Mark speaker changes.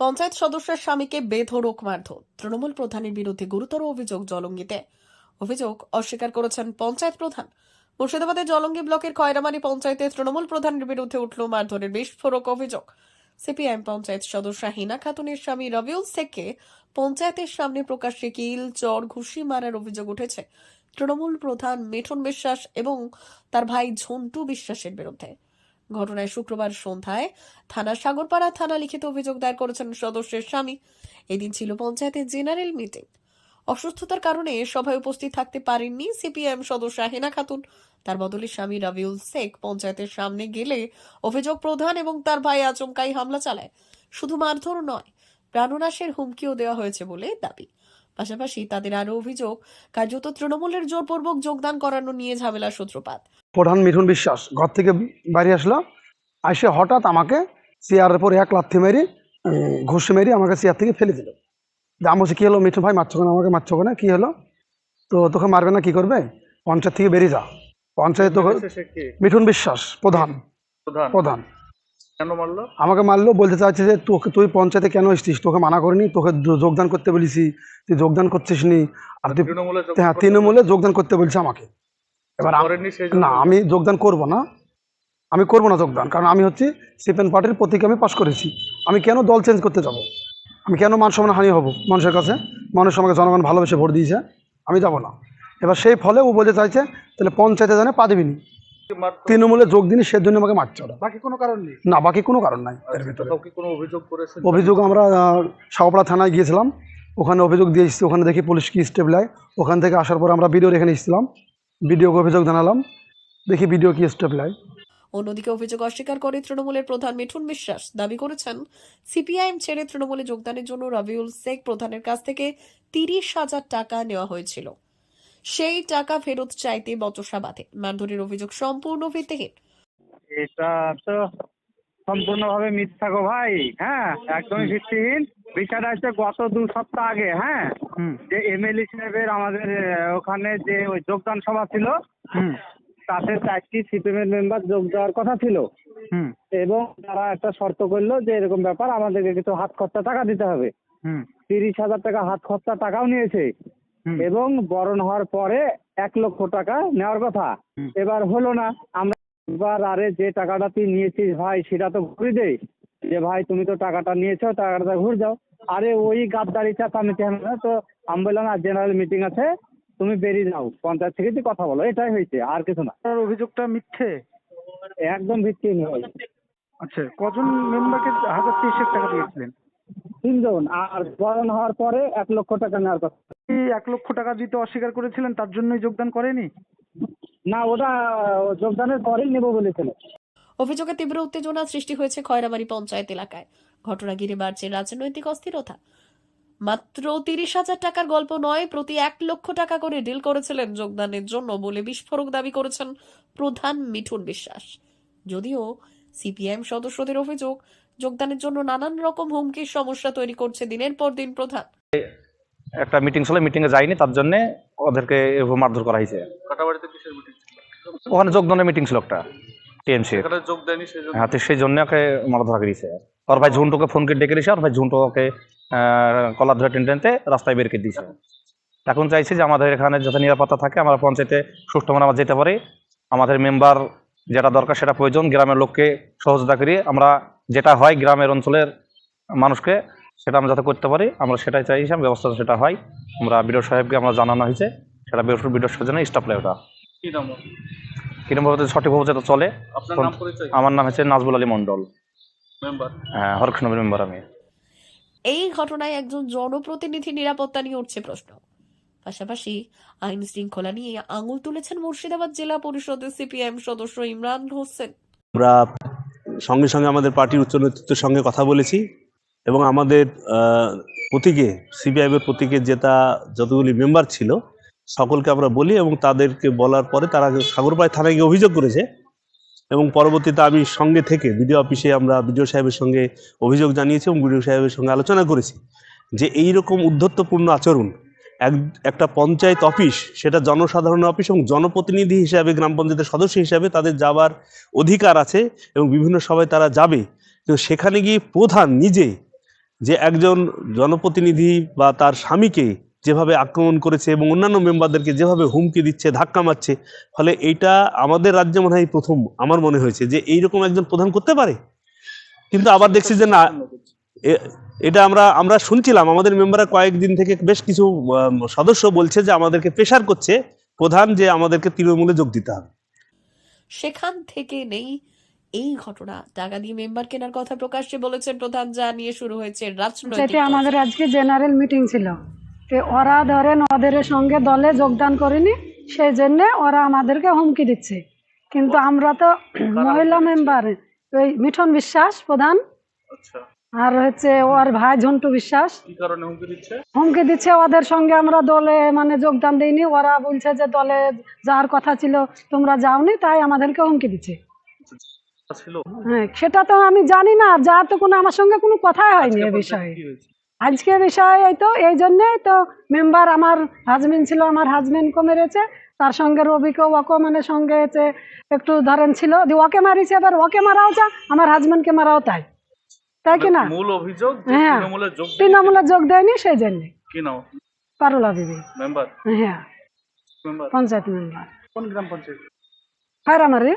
Speaker 1: পঞ্চায়েত সদস্যের স্বামীকে বেধড়ক মারধর। তৃণমূল প্রধানের বিরুদ্ধে গুরুতর অভিযোগ জলঙ্গিতে। অভিযোগ অস্বীকার করেছেন পঞ্চায়েত প্রধান। মুর্শিদাবাদের জলঙ্গি ব্লকের খয়রামারি পঞ্চায়েতে তৃণমূল প্রধানের বিরুদ্ধে উঠল মারধরের বিস্ফোরক অভিযোগ। সিপিআইএম পঞ্চায়েত সদস্য হিনা খাতুনের স্বামী রবিউল শেখকে পঞ্চায়েতের সামনে প্রকাশ্যে কিল, চর, ঘুষি মারার অভিযোগ উঠেছে। তৃণমূল প্রধান মিঠুন বিশ্বাস এবং তার ভাই ঝন্টু বিশ্বাসের বিরুদ্ধে। ঘটনায় শুক্রবার সন্ধ্যায় থানা সাগরপাড়া থানা লিখিত অভিযোগ দায়ের করেছেন সদস্যের স্বামী। এদিন ছিল পঞ্চায়েতের জেনারেল মিটিং। অসুস্থতার কারণে সভায় উপস্থিত থাকতে পারেননি সিপিএম সদস্য হেনা খাতুন। তার বদলে স্বামী রাবিউল শেখ পঞ্চায়েতের সামনে গেলে অভিযোগ প্রধান এবং তার ভাই আচমকাই হামলা চালায়। শুধু মারধর নয়, প্রাণনাশের হুমকিও দেওয়া হয়েছে বলে দাবি। পাশাপাশি তাদের আরও অভিযোগ, কার্যত তৃণমূলের জোরপূর্বক যোগদান করানো নিয়ে ঝামেলার সূত্রপাত।
Speaker 2: প্রধান মিঠুন বিশ্বাস ঘর থেকে বাইরে আসলো। এসে হঠাৎ আমাকে চেয়ারের পর এক লাথি মেরি ঘুষি মেরি আমাকে চেয়ার থেকে ফেলে দিল। আমি বলছি কী হলো মিঠুন ভাই মারছো কেন আমাকে? মারছো কেন? কী হলো? তো তোকে মারবে না কি করবে? পঞ্চায়েত থেকে বেরিয়ে যা। পঞ্চায়েত তোকে মিঠুন বিশ্বাস প্রধান।
Speaker 3: প্রধান। কেন মারলো?
Speaker 2: আমাকে মারলো বলতে চাইছে যে তোকে তুই পঞ্চায়েতে কেন এসছিস? তোকে মানা করিনি তোকে যোগদান করতে বলেছি। তুই যোগদান করছিস নি আর তুই
Speaker 3: তৃণমূলে
Speaker 2: হ্যাঁ তৃণমূলে যোগদান করতে বলছে আমাকে। এবার না আমি যোগদান করব না। আমি করব না যোগদান কারণ আমি হচ্ছে সিপেন পার্টির প্রতীকে আমি পাশ করেছি। আমি কেন দল চেঞ্জ করতে যাব? আমি কেন মান সম্মান হানি হব মানুষের কাছে? মানুষ আমাকে জনগণ ভালোবেসে ভোট দিয়েছে আমি যাব না। এবার সেই ফলে ও বলতে চাইছে তাহলে পঞ্চায়েতে জানে পা দিবিনি? তৃণমূলে যোগ দিনই সেজন্য আমাকে মারছে ওরা
Speaker 3: বাকি কোনো কারণ নেই?
Speaker 2: না বাকি কোনো কারণ নাই এর
Speaker 3: আচ্ছা,
Speaker 2: ভিতরে।
Speaker 3: কোনো অভিযোগ করেছেন?
Speaker 2: অভিযোগ আমরা সাগপাড়া থানায় গিয়েছিলাম। ওখানে অভিযোগ দিয়ে এসেছি ওখানে দেখি পুলিশ কি স্টেপ নেয়। ওখান থেকে আসার পর আমরা বিডিওর এখানে এসেছিলাম। বিডিওকে অভিযোগ জানালাম। দেখি বিডিও কি স্টেপ নেয়
Speaker 1: অন্যদিকে অভিযোগ অস্বীকার করে তৃণমূলের প্রধান মিঠুন বিশ্বাস দাবি করেছেন সিপিআইএম ছেড়ে তৃণমূলে যোগদানের জন্য রবিউল শেখ প্রধানের কাছ থেকে তিরিশ হাজার টাকা নেওয়া হয়েছিল। সেই টাকা ফেরত চাইতে বচসা বাঁধে। মারধরের অভিযোগ সম্পূর্ণ ভিত্তিহীন।
Speaker 4: এটা তো সম্পূর্ণভাবে মিথ্যা গো ভাই হ্যাঁ একদমই ভিত্তিহীন। বিষয়টা হচ্ছে গত দু সপ্তাহ আগে হ্যাঁ? যে এমএলএ সাহেবের আমাদের ওখানে যে ওই যোগদান সভা ছিল তাতে চারটি সিপিএম এর মেম্বার যোগ দেওয়ার কথা ছিল। এবং তারা একটা শর্ত করল যে এরকম ব্যাপার আমাদেরকে কিছু হাত খরচা টাকা দিতে হবে। তিরিশ হাজার টাকা হাত খরচা টাকাও নিয়েছে। এবং বরণ হওয়ার পরে এক লক্ষ টাকা নেওয়ার কথা। এবার হলো না আমরা এবার আরে যে টাকাটা তুই নিয়েছিস ভাই সেটা তো ঘুরে দে। যে ভাই তুমি তো টাকাটা নিয়েছো টাকাটা ঘুরে যাও। আরে ওই গাদ্দারি চাপামিটি না তো আমি বললাম না জেনারেল মিটিং আছে তুমি বেরিয়ে যাও। পঞ্চায়েত থেকে তুই কথা বলো এটাই হয়েছে আর কিছু না।
Speaker 5: অভিযোগটা মিথ্যে?
Speaker 4: একদম ভিত্তিহীন
Speaker 5: আচ্ছা কজন মেম্বারকে হাজার তিরিশেক টাকা দিয়েছিলেন?
Speaker 4: তিনজন আর বরণ হওয়ার পরে এক লক্ষ টাকা নেওয়ার কথা।
Speaker 5: এক লক্ষ টাকা দিতে অস্বীকার করেছিলেন? তার জন্যই যোগদান করেনি?
Speaker 4: না ওটা যোগদানের পরেই নেব বলেছিল
Speaker 1: অভিযোগে তীব্র উত্তেজনা সৃষ্টি হয়েছে খয়রাবাড়ি পঞ্চায়েত এলাকায়। ঘটনা ঘিরে বাড়ছে রাজনৈতিক অস্থিরতা। মাত্র তিরিশ হাজার টাকার গল্প নয় প্রতি এক লক্ষ টাকা করে ডিল করেছিলেন যোগদানের জন্য বলে বিস্ফোরক দাবি করেছেন প্রধান মিঠুন বিশ্বাস। যদিও সিপিএম সদস্যদের অভিযোগ যোগদানের জন্য নানান রকম হুমকির সমস্যা তৈরি করছে দিনের পর দিন প্রধান।
Speaker 6: একটা মিটিং ছিল মিটিংয়ে যায়নি তার জন্য ওদেরকে মারধর করা হয়েছে।
Speaker 3: মিটিং
Speaker 6: ওখানে যোগদানের মিটিং ছিল একটা। টিএমসি
Speaker 3: সেখানে যোগ দেয়নি সেই জন্য
Speaker 6: হ্যাঁ তো সেই জন্য ওকে মারধর করে দিয়েছে ওর ভাই ঝুন্টুকে ফোন করে ডেকে দিয়েছে আর ভাই ঝুন্টু ওকে কলার ধরে টেনে টেনতে রাস্তায় বের করে দিয়েছে। এখন চাইছি যে আমাদের এখানে যাতে নিরাপত্তা থাকে আমরা পঞ্চায়েতে সুষ্ঠুভাবে আমরা যেতে পারি। আমাদের মেম্বার যেটা দরকার সেটা প্রয়োজন গ্রামের লোককে সহযোগিতা করি। আমরা যেটা হয় গ্রামের অঞ্চলের মানুষকে সেটা আমরা যাতে করতে পারি আমরা সেটাই চাইছি ব্যবস্থা সেটা হয়। আমরা বিডিও সাহেবকে আমরা জানানো হয়েছে সেটা বিডিও সাহেবের জন্য স্টাফ
Speaker 3: ওর?
Speaker 6: কিরমভাবে সঠিকভাবে যাতে চলে।
Speaker 3: আপনার নাম পরিচয়?
Speaker 6: আমার নাম হচ্ছে নাজবুল আলী মন্ডল
Speaker 3: মেম্বার?
Speaker 6: হ্যাঁ মেম্বার আমি।
Speaker 1: এই ঘটনায় একজন জনপ্রতিনিধি নিরাপত্তা নিয়ে উঠছে প্রশ্ন। পাশাপাশি আইন শৃঙ্খলা নিয়ে আঙুল তুলেছেন মুর্শিদাবাদ জেলা পরিষদের সিপিএম সদস্য ইমরান হোসেন
Speaker 7: আমরা সঙ্গে সঙ্গে আমাদের পার্টির উচ্চ নেতৃত্বের সঙ্গে কথা বলেছি এবং আমাদের আহ, প্রতীকে সিপিআইএমের প্রতীকে যেটা যতগুলি মেম্বার ছিল সকলকে আমরা বলি এবং তাদেরকে বলার পরে তারা সাগরপাড়ি থানায় গিয়ে অভিযোগ করেছে। এবং পরবর্তীতে আমি সঙ্গে থেকে বিডিও অফিসে আমরা বিডিও সাহেবের সঙ্গে অভিযোগ জানিয়েছি এবং বিডিও সাহেবের সঙ্গে আলোচনা করেছি যে এই রকম উদ্ধত্তপূর্ণ আচরণ এক, একটা পঞ্চায়েত অফিস, সেটা জনসাধারণের অফিস এবং জনপ্রতিনিধি হিসাবে, গ্রাম পঞ্চায়েতের সদস্য হিসাবে তাদের যাবার অধিকার আছে এবং বিভিন্ন সভায় তারা যাবে। তো সেখানে গিয়ে প্রধান নিজে যে একজন জনপ্রতিনিধি বা তার স্বামীকে যেভাবে আক্রমণ করেছে এবং অন্যান্য মেম্বারদেরকে যেভাবে হুমকি দিচ্ছে ধাক্কা মারছে ফলে এইটা আমাদের রাজ্যে মনে হয় প্রথম আমার মনে হয়েছে যে এইরকম একজন প্রধান করতে পারে। কিন্তু আবার দেখছি যে না এটা আমরা আমরা শুনছিলাম আমাদের মেম্বাররা কয়েকদিন থেকে বেশ কিছু সদস্য বলছে যে আমাদেরকে প্রেশার করছে প্রধান যে আমাদেরকে তৃণমূলে যোগ দিতে হবে।
Speaker 1: সেখান থেকে নেই এই ঘটনা। টাকা দিয়ে মেম্বার কেনার কথা প্রকাশ্যে বলেছেন প্রধান যা নিয়ে শুরু হয়েছে রাজনৈতিক
Speaker 8: আমাদের আজকে জেনারেল মিটিং ছিল। তো ওরা ধরেন ওদের সঙ্গে দলে যোগদান করেনি সেই জন্য ওরা আমাদেরকে হুমকি দিচ্ছে। কিন্তু আমরা তো মহিলা মেম্বার ওই মিঠন বিশ্বাস প্রধান।
Speaker 3: আচ্ছা।
Speaker 8: আর হচ্ছে ওর ভাই ঝন্টু বিশ্বাস।
Speaker 3: হুমকি দিচ্ছে?
Speaker 8: ওদের সঙ্গে আমরা দলে মানে যোগদান দিইনি। ওরা বলছে যে দলে যাওয়ার কথা ছিল তোমরা যাওনি তাই আমাদেরকে হুমকি দিচ্ছে। হ্যাঁ সেটা তো আমি জানি না যা তো কোনো আমার সঙ্গে কোনো কথাই হয়নি এ বিষয়ে। আজকে বিষয় এই তো এই জন্যই তো মেম্বার আমার হাজবেন্ড ছিল আমার হাজবেন্ডকে মেরেছে। তার সঙ্গে রবিকে ওকে মানে সঙ্গে একটু ধরেন ছিল ওকে মারিছে এবার ওকে মারাও যা আমার হাজবেন্ডকে মারাও তাই। তাই কি না?
Speaker 3: মূল অভিযোগ
Speaker 8: হ্যাঁ।
Speaker 3: তৃণমূলে যোগ
Speaker 8: দেয়নি সেই জন্যে।
Speaker 3: কি নাও
Speaker 8: পারুলা বিবি।
Speaker 3: মেম্বার?
Speaker 8: হ্যাঁ। পঞ্চায়েত মেম্বার।
Speaker 3: কোন গ্রাম পঞ্চায়েত?
Speaker 8: খয়রামারি